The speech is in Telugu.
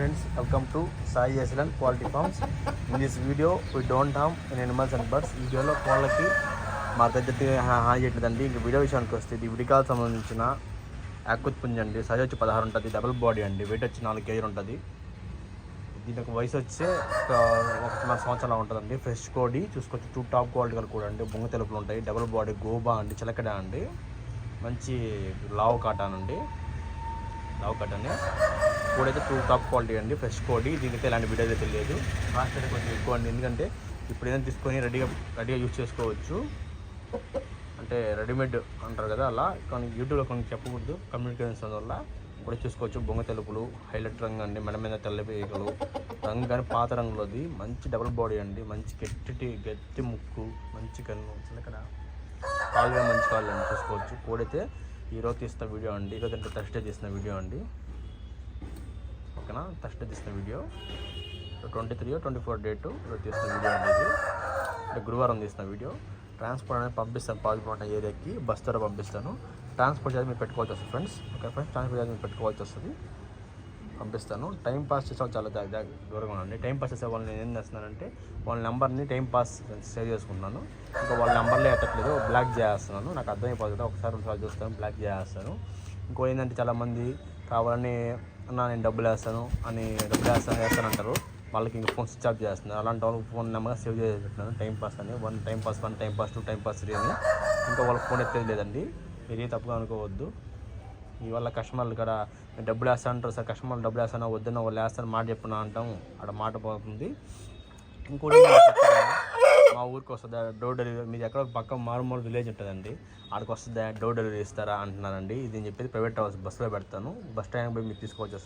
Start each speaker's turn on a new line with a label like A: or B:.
A: friends, welcome to Sai Excellent Quality Farms. In this video, we don't harm in animals and birds. ఈ వీడియోలో కోళ్ళకి మా దగ్గర హాని చేయట్లేదండి. ఇంక వీడియో విషయానికి వస్తే ఇది విడికాలకు సంబంధించిన యాకుత్పుంజ్ అండి. సైజ్ వచ్చి పదహారు ఉంటుంది డబుల్ బాడీ అండి. వెయిట్ వచ్చి నాలుగు కేజీలు ఉంటుంది. దీనికి వయసు వచ్చే ఒక ఒకటిన్నర సంవత్సరాలు ఉంటుందండి. ఫ్రెష్ కోడి చూసుకోవచ్చు. టూ టాప్ క్వాలిటీలు కూడా అండి. బొంగ తెలుపులు ఉంటాయి. డబుల్ బాడీ గోబా అండి చిలకడ అండి. మంచి లావు కాటాన్ అండి. లావు కాటాన్ అయితే టూ టాప్ క్వాలిటీ అండి ఫ్రెష్ కోడి దీనికి ఎలాంటి వీడియో అయితే తెలియదు. కాస్ట్ అయితే కొంచెం ఎక్కువ అండి. ఎందుకంటే ఇప్పుడు ఏదైనా తీసుకొని రెడీగా రెడీగా యూజ్ చేసుకోవచ్చు. అంటే రెడీమేడ్ అంటారు కదా అలా. కానీ యూట్యూబ్లో కొన్ని చెప్పకూడదు. కమ్యూనికేషన్ వల్ల కూడా చూసుకోవచ్చు. బొంగ తెలుపులు హైలైట్ రంగు అండి మెడ మీద తెల్ల పేగలు రంగు కానీ పాత రంగులోది. మంచి డబుల్ బాడీ అండి. మంచి గట్టి గట్టి ముక్కు మంచి కన్ను చిలకడ కాళ్ళు మంచి కాళ్ళు అండి. చూసుకోవచ్చు. కోడైతే ఈరోజు తీసిన వీడియో అండి ఈరోజు అంటే థర్స్డే తీసిన వీడియో అండి. ఓకేనా? థర్స్డే తీసిన video. Twenty three twenty four date ఈరోజు తీసిన వీడియో అండి ఇది. అంటే గురువారం తీసిన వీడియో. ట్రాన్స్పోర్ట్ అనేది పంపిస్తాను పాల్గొన్న ఏరియాకి బస్ ద్వారా పంపిస్తాను. ట్రాన్స్పోర్ట్ చేసి మీరు పెట్టుకోవాల్సి వస్తుంది ఫ్రెండ్స్ ఓకే ఫ్రెండ్స్ ట్రాన్స్పోర్ట్ చేసి మీరు పెట్టుకోవాల్సి వస్తుంది. పంపిస్తాను. టైం పాస్ చేసే వాళ్ళు చాలా దూరంగా ఉండండి. టైం పాస్ చేసే వాళ్ళని నేను ఏం చేస్తున్నానంటే వాళ్ళ నెంబర్ని టైం పాస్ సేవ్ చేసుకుంటున్నాను. ఇంకా వాళ్ళ నెంబర్లే ఎట్టట్లేదు బ్లాక్ చేస్తున్నాను. నాకు అర్థమైపోతుంది ఒకసారి ఒకసారి చూస్తాను బ్లాక్ చేస్తాను ఇంకో ఏంటంటే చాలామంది కావాలని అన్న నేను డబ్బులు వేస్తాను అని డబ్బులు వేస్తాను వేస్తాను అంటారు వాళ్ళకి ఇంకా ఫోన్ స్విచ్ ఆఫ్ చేస్తున్నారు అలాంటి వాళ్ళకి ఫోన్ నెంబర్ సేవ్ చేసి టైం పాస్ అని one time pass one time pass two time pass three అని. ఇంకా వాళ్ళకి ఫోన్ ఎత్తేది లేదండి. మీరు ఏ తప్పుగా అనుకోవద్దు. ఈ వల్ల కస్టమర్లు ఇక్కడ డబ్బులు వేస్తా అంటారు సార్ కస్టమర్లు డబ్బులు వేస్తాను వద్దున్న వాళ్ళు వేస్తాను మాట చెప్పిన అంటాం. అక్కడ మాట పోతుంది. ఇంకోటి మా ఊరికి వస్తుందా డోర్ డెలివరీ? మీది ఎక్కడ పక్క మారుమూల విలేజ్ ఉంటుందండి. ఆడికి వస్తుందా డోర్ డెలివరీ ఇస్తారా అంటున్నారండి ఇది నేను చెప్పేది ప్రైవేట్ హౌస్ బస్సులో పెడతాను. బస్ స్టాండ్ పోయి మీకు తీసుకోవచ్చు.